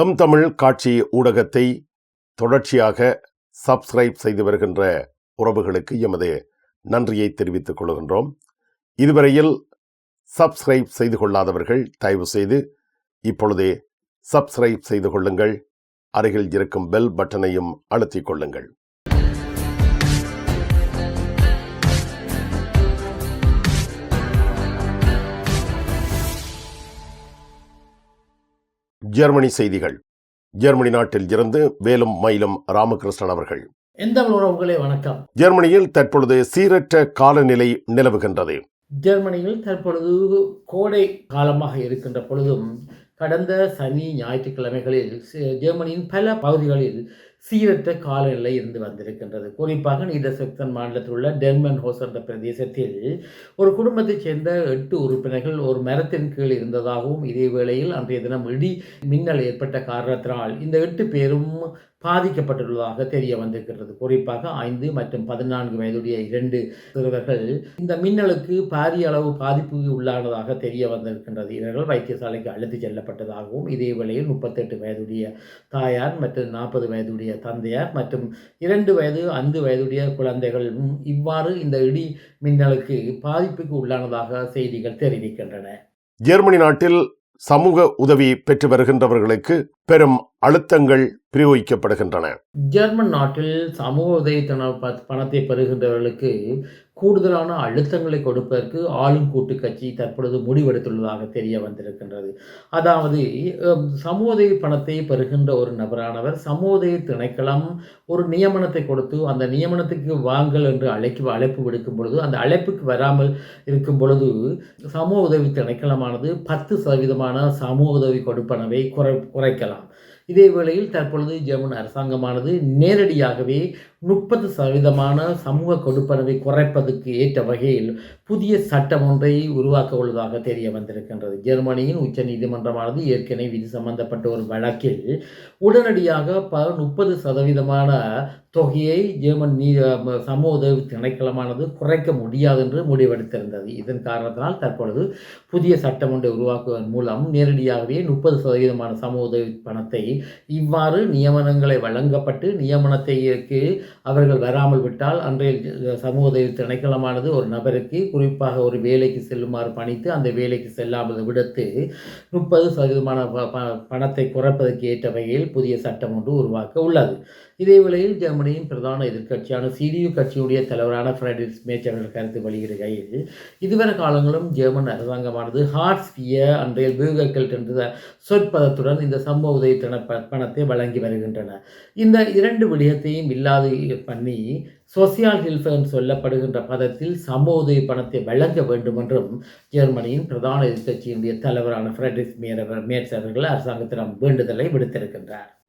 M Tamil காட்சி ஊடகத்தை தொடர்ச்சியாக சப்ஸ்கிரைப் செய்து வருகின்ற உறவுகளுக்கு எமது நன்றியை தெரிவித்துக் கொள்கின்றோம். இதுவரையில் சப்ஸ்கிரைப் செய்து கொள்ளாதவர்கள் தயவு செய்து இப்பொழுதே சப்ஸ்கிரைப் செய்து கொள்ளுங்கள். அருகில் இருக்கும் பெல் பட்டனையும் அழுத்திக் கொள்ளுங்கள். ஜெர்மனி செய்திகள். ஜெர்மனி நாட்டில் இருந்து வேலும் மயிலும் ராமகிருஷ்ணன் அவர்கள். எந்த உறவுகளே வணக்கம். ஜெர்மனியில் தற்பொழுது சீரற்ற காலநிலை நிலவுகின்றது. ஜெர்மனியில் தற்பொழுது கோடை காலமாக இருக்கின்ற பொழுதும் கடந்த சனி ஞாயிற்றுக்கிழமைகளில் ஜெர்மனியின் பல பகுதிகளில் சீரற்ற காலநிலை இருந்து வந்திருக்கின்றது. குறிப்பாக நீதசக்தன் மாநிலத்தில் உள்ள டென்மன் ஹோஸ் என்ற பிரதேசத்தில் ஒரு குடும்பத்தைச் சேர்ந்த எட்டு உறுப்பினர்கள் ஒரு மரத்தின் கீழ் இருந்ததாகவும் இதே வேளையில் அன்றைய தினம் இடி மின்னல் ஏற்பட்ட காரணத்தினால் இந்த எட்டு பேரும் பாதிக்கப்பட்டுள்ளதாக தெரிய வந்திருக்கிறது. குறிப்பாக ஐந்து மற்றும் பதினான்கு வயதுடைய இரண்டு சிறுவர்கள் இந்த மின்னலுக்கு பாரிய அளவு பாதிப்பு உள்ளானதாக தெரிய வந்திருக்கின்றது. இவர்கள் வைத்தியசாலைக்கு அழைத்து செல்லப்பட்டதாகவும் இதே வேளையில் முப்பத்தெட்டு வயதுடைய தாயார் மற்றும் நாற்பது வயதுடைய தந்தையார் மற்றும் இரண்டு வயது ஐந்து வயதுடைய குழந்தைகளும் இவ்வாறு இந்த இடி மின்னலுக்கு பாதிப்புக்கு உள்ளானதாக செய்திகள் தெரிவிக்கின்றன. ஜெர்மனி நாட்டில் சமூக உதவி பெற்று வருகின்றவர்களுக்கு பெரும் அழுத்தங்கள் பிரயோகிக்கப்படுகின்றன. ஜெர்மன் நாட்டில் சமூக உதவி பணத்தை பெறுகின்றவர்களுக்கு கூடுதலான அழுத்தங்களை கொடுப்பதற்கு ஆளும் கூட்டு கட்சி தற்பொழுது முடிவெடுத்துள்ளதாக தெரிய வந்திருக்கின்றது. அதாவது சமோதய பணத்தை பெறுகின்ற ஒரு நபரானவர் சமோதய திணைக்களம் ஒரு நியமனத்தை கொடுத்து அந்த நியமனத்துக்கு வாங்கல் என்று அழைக்கு அழைப்பு விடுக்கும் பொழுது அந்த அழைப்புக்கு வராமல் இருக்கும் பொழுது சமூக உதவி திணைக்களமானது பத்து சதவீதமான சமூக உதவி கொடுப்பனவை குறை குறைக்கலாம். இதே வேளையில் தற்பொழுது ஜெர்மன் அரசாங்கமானது நேரடியாகவே முப்பது சதவீதமான சமூக கொடுப்பனவை குறைப்பதற்கு ஏற்ற வகையில் புதிய சட்டம் ஒன்றை உருவாக்க உள்ளதாக தெரிய வந்திருக்கின்றது. ஜெர்மனியின் உச்ச நீதிமன்றமானது ஏற்கனவே இது சம்பந்தப்பட்ட ஒரு வழக்கில் உடனடியாக ப முப்பது சதவீதமான தொகையை ஜெர்மன் நீ சமூக உதவி திணைக்களமானது குறைக்க முடியாது என்று முடிவெடுத்திருந்தது. இதன் காரணத்தினால் தற்பொழுது புதிய சட்டம் ஒன்றை உருவாக்குவதன் மூலம் நேரடியாகவே முப்பது சதவீதமான சமூக உதவி பணத்தை இவ்வாறு நியமனங்களை வழங்கப்பட்டு நியமனத்தைக்கு அவர்கள் வராமல் விட்டால் அன்றைய சமூக உதவி திணைக்களமானது ஒரு நபருக்கு குறிப்பாக ஒரு வேலைக்கு செல்லுமாறு பணித்து அந்த வேலைக்கு செல்லாமல் விடுத்து முப்பது சதவீதமான ப- ப- பணத்தை குறைப்பதற்கு ஏற்ற வகையில் புதிய சட்டம் ஒன்று உருவாக்க உள்ளது. இதே வேளையில் ஜெர்மனியின் பிரதான எதிர்க்கட்சியான சிடியு கட்சியுடைய தலைவரான ஃப்ரெட்ரிக் மேச் அவர்கள் கருத்து வெளியிடுகையில் இதுவரை காலங்களும் ஜெர்மன் அரசாங்கமானது ஹார்ட்ஸ்பிய அன்றைய பியூகக்கெல்ட் என்ற சொற்பதத்துடன் இந்த சம்பவ உதவி ப- பணத்தை வழங்கி வருகின்றன. இந்த இரண்டு விடயத்தையும் இல்லாது பண்ணி சோசியால் ஹில்ஃபன் சொல்லப்படுகின்ற பதத்தில் சமூக உதவி பணத்தை வழங்க வேண்டும் என்றும் ஜெர்மனியின் பிரதான எதிர்க்கட்சியினுடைய தலைவரான ஃப்ரெட்ரிக்ஸ் மேயர் அவர்- மேட்ஸ் அவர்கள் அரசாங்கத்திடம் வேண்டுதலை விடுத்திருக்கின்றார்.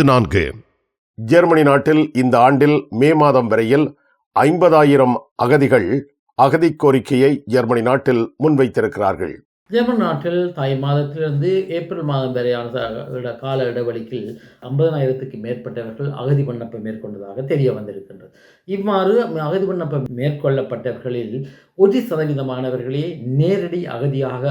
நான்கு. ஜெர்மனி நாட்டில் இந்த ஆண்டில் மே மாதம் வரையில் ஐம்பதாயிரம் அகதிகள் அகதி கோரிக்கையை ஜெர்மனி நாட்டில் முன்வைத்திருக்கிறார்கள். ஜெர்மன் நாட்டில் தை மாதத்திலிருந்து ஏப்ரல் மாதம் வரையான கால இடைவெளியில் ஐம்பதனாயிரத்துக்கு மேற்பட்டவர்கள் அகதி விண்ணப்பம் மேற்கொண்டதாக தெரிய வந்திருக்கின்றது. இவ்வாறு அகதி விண்ணப்பம் மேற்கொள்ளப்பட்டவர்களில் ஒரு சதவீதமானவர்களே நேரடி அகதியாக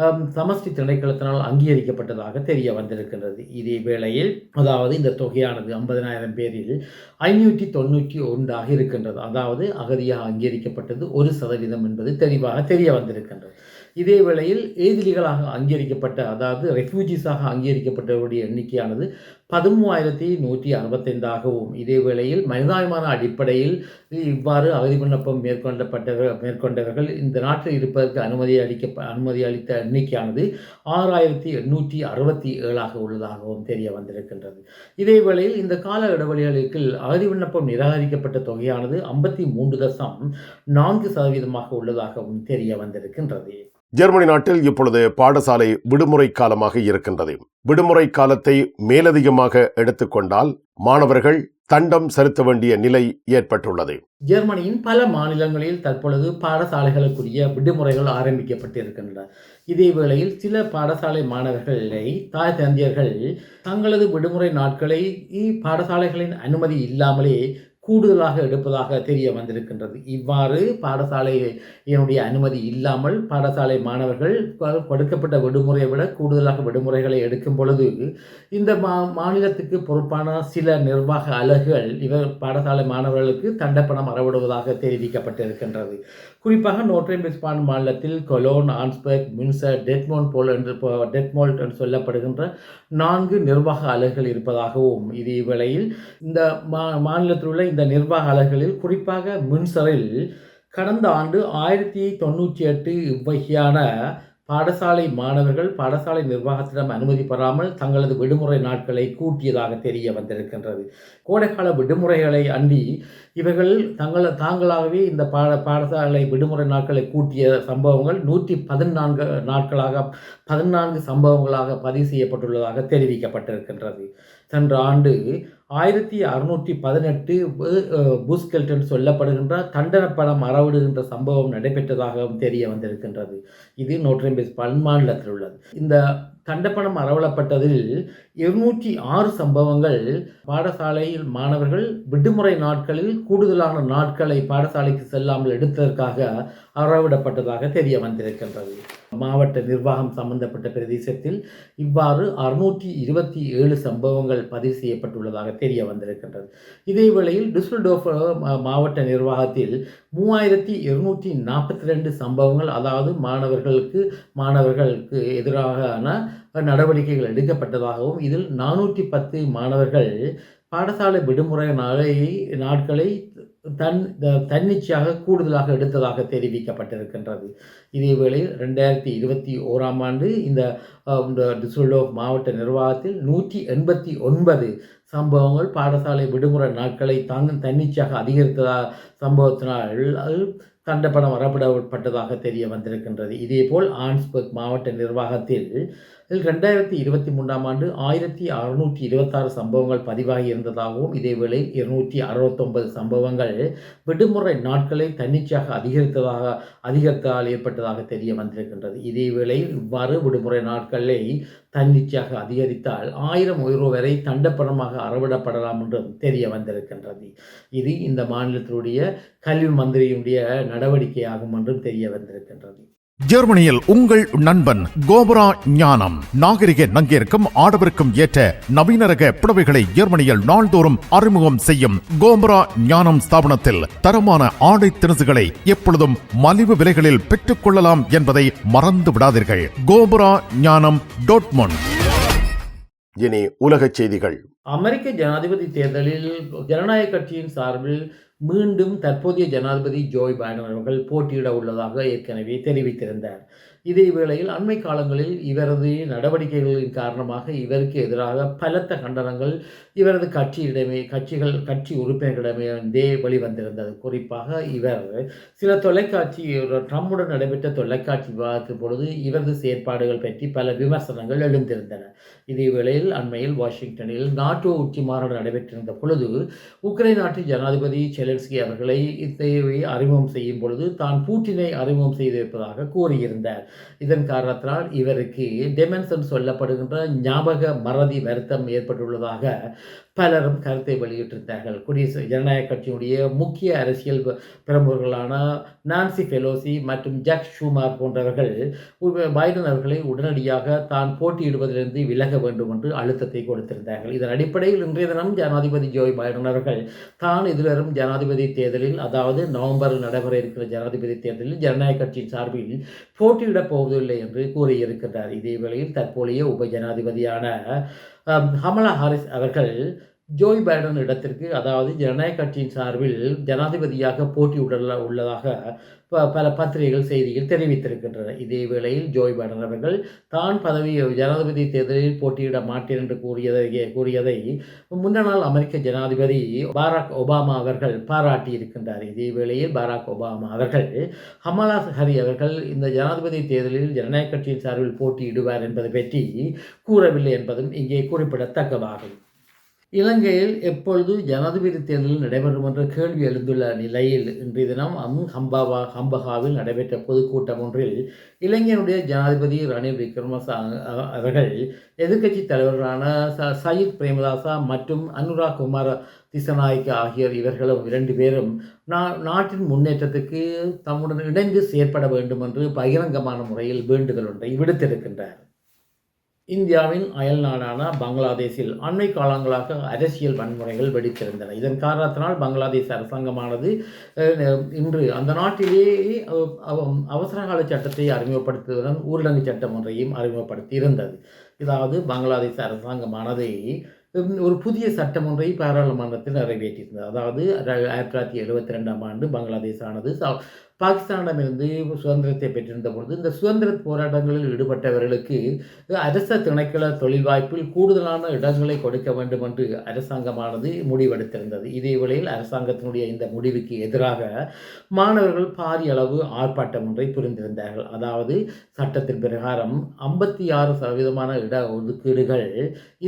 சமஸ்டி சமஷ்டி திணைக்களத்தினால் அங்கீகரிக்கப்பட்டதாக தெரிய வந்திருக்கின்றது. இதே வேளையில் அதாவது இந்த தொகையானது ஐம்பதனாயிரம் பேரில் ஐநூற்றி தொண்ணூற்றி ஒன்றாக இருக்கின்றது. அதாவது அகதியாக அங்கீகரிக்கப்பட்டது ஒரு சதவீதம் என்பது தெளிவாக தெரிய வந்திருக்கின்றது. இதே வேளையில் ஏதிலிகளாக அங்கீகரிக்கப்பட்ட அதாவது ரெஃப்யூஜிஸாக அங்கீகரிக்கப்பட்டவருடைய எண்ணிக்கையானது பதிமூவாயிரத்தி நூற்றி அறுபத்தைந்தாகவும் இதே வேளையில் மனிதாபிமான அடிப்படையில் இவ்வாறு அகதி விண்ணப்பம் மேற்கொள்ளப்பட்டவர் மேற்கொண்டவர்கள் இந்த நாட்டில் இருப்பதற்கு அனுமதி அளிக்க அனுமதி அளித்த எண்ணிக்கையானது ஆறாயிரத்தி எண்ணூற்றி அறுபத்தி ஏழாக உள்ளதாகவும் தெரிய வந்திருக்கின்றது. இதே வேளையில் இந்த கால இடைவெளிகளுக்கு அகதி விண்ணப்பம் நிராகரிக்கப்பட்ட தொகையானது ஐம்பத்தி மூன்று தசம் நான்கு சதவீதமாக உள்ளதாகவும் தெரிய வந்திருக்கின்றது. ஜெர்மனி நாட்டில் இப்பொழுது பாடசாலை விடுமுறை காலமாக இருக்கின்றது. விடுமுறை காலத்தை மேலதிகமாக எடுத்துக்கொண்டால் மாணவர்கள் தண்டம் செலுத்த வேண்டிய நிலை ஏற்பட்டுள்ளது. ஜெர்மனியின் பல மாநிலங்களில் தற்பொழுது பாடசாலைகளுக்குரிய விடுமுறைகள் ஆரம்பிக்கப்பட்டிருக்கின்றன. இதே வேளையில் சில பாடசாலை மாணவர்களை தாய் தந்தையர்கள் தங்களது விடுமுறை நாட்களை பாடசாலைகளின் அனுமதி இல்லாமலே கூடுதலாக எடுப்பதாக தெரிய வந்திருக்கின்றது. இவ்வாறு பாடசாலையினுடைய அனுமதி இல்லாமல் பாடசாலை மாணவர்கள் கொடுக்கப்பட்ட விடுமுறையை விட கூடுதலாக விடுமுறைகளை எடுக்கும் பொழுது இந்த மா மாநிலத்துக்கு பொறுப்பான சில நிர்வாக அலகுகள் இவர் பாடசாலை மாணவர்களுக்கு தண்டப்பணம் அறவிடுவதாக தெரிவிக்கப்பட்டிருக்கின்றது. குறிப்பாக நோட்ரேம் பிஸ்பான் மாநிலத்தில் கொலோன் ஆன்ஸ்பர்க் மின்சர் டெட்மோன் போல் என்று டெட்மோல்ட் என்று சொல்லப்படுகின்ற நான்கு நிர்வாக அலகுகள் இருப்பதாகவும் இது வேளையில் இந்த மா மாநிலத்தில் உள்ள இந்த நிர்வாக அலகுகளில் குறிப்பாக மின்சரில் கடந்த ஆண்டு ஆயிரத்தி தொண்ணூற்றி எட்டு இவ்வகையான பாடசாலை மாணவர்கள் பாடசாலை நிர்வாகத்திடம் அனுமதி பெறாமல் தங்களது விடுமுறை நாட்களை கூட்டியதாக தெரிய வந்திருக்கின்றது. கோடைக்கால விடுமுறைகளை அண்டி இவர்கள் தங்கள் தாங்களாகவே இந்த பாட பாடசாலை விடுமுறை நாட்களை கூட்டிய சம்பவங்கள் நூற்றி பதினான்கு நாட்களாக பதினான்கு சம்பவங்களாக பதிவு செய்யப்பட்டுள்ளதாக தெரிவிக்கப்பட்டிருக்கின்றது. சென்ற ஆண்டு ஆயிரத்தி அறுநூற்றி பதினெட்டு பூஸ்கெல்டன் சொல்லப்படுகின்ற தண்டன பணம் அறவிடுகின்ற சம்பவம் நடைபெற்றதாகவும் தெரிய வந்திருக்கின்றது. இது நோட்ரேம்பேஸ் பன்மாநிலத்தில் உள்ளது. இந்த தண்டப்பணம் அறவலப்பட்டதில் இருநூற்றி ஆறு சம்பவங்கள் பாடசாலையில் மாணவர்கள் விடுமுறை நாட்களில் கூடுதலான நாட்களை பாடசாலைக்கு செல்லாமல் எடுத்ததற்காக அறவிடப்பட்டதாக தெரிய வந்திருக்கின்றது. மாவட்ட நிர்வாகம் சம்பந்தப்பட்ட பிரதேசத்தில் இவ்வாறு அறுநூற்றி இருபத்தி ஏழு சம்பவங்கள் பதிவு செய்யப்பட்டுள்ளதாக தெரிய வந்திருக்கின்றது. இதே வேளையில் டிஸ்டல்டோஃப் மாவட்ட நிர்வாகத்தில் மூவாயிரத்தி இருநூற்றி நாற்பத்தி ரெண்டு சம்பவங்கள் அதாவது மாணவர்களுக்கு மாணவர்களுக்கு எதிரான நடவடிக்கைகள் எடுக்கப்பட்டதாகவும் இதில் நானூற்றி பத்து மாணவர்கள் பாடசாலை விடுமுறை நாளை நாட்களை தன் தன்னிச்சையாக கூடுதலாக எடுத்ததாக தெரிவிக்கப்பட்டிருக்கின்றது. இதேவேளை ரெண்டாயிரத்தி இருபத்தி ஓராம் ஆண்டு இந்த அஹ், மாவட்ட நிர்வாகத்தில் நூற்றி எண்பத்தி ஒன்பது சம்பவங்கள் பாடசாலை விடுமுறை நாட்களை தாங்க தன்னிச்சையாக அதிகரித்ததா சம்பவத்தினால் தண்டப்படம் வரப்படப்பட்டதாக தெரிய வந்திருக்கின்றது. இதேபோல் ஆன்ஸ்பர்க் மாவட்ட நிர்வாகத்தில் ரெண்டாயிரத்தி இருபத்தி மூன்றாம் ஆண்டு ஆயிரத்தி அறுநூற்றி இருபத்தாறு சம்பவங்கள் பதிவாகி இருந்ததாகவும் இதேவேளை இருநூற்றி அறுபத்தொன்பது சம்பவங்கள் விடுமுறை நாட்களை தன்னிச்சையாக அதிகரித்ததாக அதிகரித்ததால் ஏற்பட்டதாக தெரிய வந்திருக்கின்றது. இதேவேளை இவ்வாறு விடுமுறை நாட்களை தன்னிச்சையாக அதிகரித்தால் ஆயிரம் யூரோ வரை தண்டப்பணமாக அறவிடப்படலாம் என்றும் தெரிய வந்திருக்கின்றது. இது இந்த மாநிலத்தினுடைய கல்வி மந்திரியுடைய நடவடிக்கையாகும் என்றும் தெரிய வந்திருக்கின்றது. ஜெர்மனியில் உங்கள் நண்பன் கோபரா ஞானம். நாகரிக நங்கிற்கும் ஆடவருக்கும் ஏற்ற நவீன ரக புடவைகளை ஜெர்மனியில் நாள்தோறும் அறிமுகம் செய்யும் கோபரா ஞானம் ஸ்தாபனத்தில் தரமான ஆடை திணுசுகளை எப்பொழுதும் மலிவு விலைகளில் பெற்றுக் கொள்ளலாம் என்பதை மறந்து விடாதீர்கள். கோபரா ஞானம் டோட்மொன் இனி உலகச் செய்திகள். அமெரிக்க ஜனாதிபதி தேர்தலில் ஜனநாயக கட்சியின் சார்பில் மீண்டும் தற்போதைய ஜனாதிபதி ஜோய் பைடன் அவர்கள் போட்டியிட உள்ளதாக ஏற்கனவே தெரிவித்திருந்தார். இதே வேளையில் அண்மை காலங்களில் இவரது நடவடிக்கைகளின் காரணமாக இவருக்கு எதிராக பலத்த கண்டனங்கள் இவரது கட்சியிடமே கட்சிகள் கட்சி உறுப்பினர்களிடமே வெளிவந்திருந்தது. குறிப்பாக இவர் சில தொலைக்காட்சி ட்ரம்புடன் நடைபெற்ற தொலைக்காட்சி விவாதத்தின் பொழுது இவரது செயற்பாடுகள் பற்றி பல விமர்சனங்கள் எழுந்திருந்தன. இதே வேளையில் அண்மையில் வாஷிங்டனில் நாட்டோ உச்சி மாநாடு நடைபெற்றிருந்த பொழுது உக்ரைன் நாட்டின் ஜனாதிபதி செலன்ஸ்கி அவர்களை இத்தேவை அறிமுகம் செய்யும் பொழுது தான் பூட்டினை அறிமுகம் செய்திருப்பதாக கூறியிருந்தார். இதன் காரணத்தினால் இவருக்கு டெமென்சன் சொல்லப்படுகின்ற ஞாபக மறதி வருத்தம் ஏற்பட்டுள்ளதாக பலரும் கருத்தை வெளியிட்டிருந்தார்கள். குடியரசு ஜனநாயக கட்சியினுடைய முக்கிய அரசியல் பிரமுகர்களான நான்சி ஃபெலோசி மற்றும் ஜக் ஷூமார் போன்றவர்கள் பைடன் அவர்களை உடனடியாக தான் போட்டியிடுவதிலிருந்து விலக வேண்டும் என்று அழுத்தத்தை கொடுத்திருந்தார்கள். இதன் அடிப்படையில் இன்றைய தினம் ஜனாதிபதி ஜோய் பைடன் அவர்கள் தான் எதிர்வரும் ஜனாதிபதி தேர்தலில் அதாவது நவம்பரில் நடைபெற இருக்கிற ஜனாதிபதி தேர்தலில் ஜனநாயக கட்சியின் சார்பில் போட்டியிட போவதில்லை என்று கூறியிருக்கின்றார். இதே வேளையில் தற்போதைய உப ஜனாதிபதியான ஹமலா ஹாரிஸ் அவர்கள் ஜோய் பைடன் இடத்திற்கு அதாவது ஜனநாயக கட்சியின் சார்பில் ஜனாதிபதியாக போட்டியுடல உள்ளதாக ப- பல பத்திரிகைகள் செய்திகள் தெரிவித்திருக்கின்றன. இதே வேளையில் ஜோய் பைடன் அவர்கள் தான் பதவி ஜனாதிபதி தேர்தலில் போட்டியிட மாட்டேன் என்று கூறியதை கூறியதை முன்ன நாள் அமெரிக்க ஜனாதிபதி பாராக் ஒபாமா அவர்கள் பாராட்டி இருக்கின்றார் இதே வேளையில் பாராக் ஒபாமா அவர்கள் ஹமலா ஹரி அவர்கள் இந்த ஜனாதிபதி தேர்தலில் ஜனநாயக கட்சியின் சார்பில் போட்டியிடுவார் என்பதை பற்றி கூறவில்லை என்பதும் இங்கே குறிப்பிடத்தக்கதாகும். இலங்கையில் எப்பொழுது ஜனாதிபதி தேர்தல் நடைபெறும் என்ற கேள்வி எழுந்துள்ள நிலையில் இன்றைய தினம் அம் ஹம்பாவா ஹம்பகாவில் நடைபெற்ற பொதுக்கூட்டம் ஒன்றில் இலங்கையினுடைய ஜனாதிபதி ரணில் விக்ரமசா அவர்கள் எதிர்க்கட்சி தலைவர்களான ச சயித் பிரேமதாசா மற்றும் அனுராக் குமார திசநாயக்க ஆகியோர் இவர்களும் இரண்டு பேரும் நா நாட்டின் முன்னேற்றத்துக்கு தம்முடன் இணைந்து செயற்பட வேண்டும் என்று பகிரங்கமான முறையில் வேண்டுதல் ஒன்றை விடுத்திருக்கின்றார் இந்தியாவின் அயல் நாடான பங்களாதேஷில் அண்மை காலங்களாக அரசியல் வன்முறைகள் வெடித்திருந்தன. இதன் காரணத்தினால் பங்களாதேஷ் அரசாங்கமானது இன்று அந்த நாட்டிலேயே அவ- அவசரகால சட்டத்தை அறிமுகப்படுத்துவதுடன் ஊரடங்கு சட்டம் ஒன்றையும் அறிமுகப்படுத்தி இருந்தது இதாவது பங்களாதேஷ் அரசாங்கமானது ஒரு புதிய சட்டம் ஒன்றை பாராளுமன்றத்தில் நிறைவேற்றியிருந்தது. அதாவது ஆயிரத்தி தொள்ளாயிரத்தி எழுபத்தி ரெண்டாம் ஆண்டு பங்களாதேஷ் ஆனது பாகிஸ்தானிடமிருந்து சுதந்திரத்தை பெற்றிருந்த பொழுது இந்த சுதந்திர போராட்டங்களில் ஈடுபட்டவர்களுக்கு அரச திணைக்கள தொழில் வாய்ப்பில் கூடுதலான இடங்களை கொடுக்க வேண்டும் என்று அரசாங்கமானது முடிவெடுத்திருந்தது. இதே வேளையில் அரசாங்கத்தினுடைய இந்த முடிவுக்கு எதிராக மாணவர்கள் பாரிய அளவு ஆர்ப்பாட்டம் ஒன்றை புரிந்திருந்தார்கள். அதாவது சட்டத்தின் பிரகாரம் ஐம்பத்தி ஆறு சதவீதமான இட ஒதுக்கீடுகள்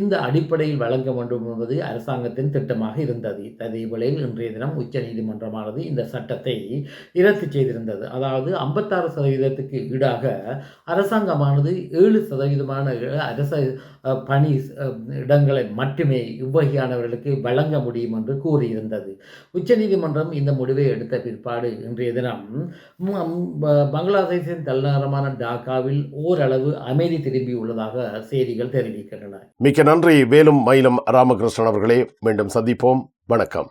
இந்த அடிப்படையில் வழங்க வேண்டும் என்பது அரசாங்கத்தின் திட்டமாக இருந்தது. அதே வேளையில் இன்றைய தினம் உச்சநீதிமன்றமானது இந்த சட்டத்தை இரத்து செய்திருந்தது. அதாவது ஐம்பத்தாறு சதவீதத்துக்கு ஈடாக அரசாங்கமானது ஏழு சதவீதமான அரச பணி இடங்களை மட்டுமே இவ்வகையானவர்களுக்கு வழங்க முடியும் என்று கூறியிருந்தது. உச்சநீதிமன்றம் இந்த முடிவை எடுத்த பிற்பாடு இன்றைய தினம் பங்களாதேஷின் தலைநகரமான டாக்காவில் ஓரளவு அமைதி திரும்பி உள்ளதாக செய்திகள் தெரிவிக்கின்றன. மிக்க நன்றி. வேலும் மயிலும் ராமகிருஷ்ணன் அவர்களே மீண்டும் சந்திப்போம். வணக்கம்.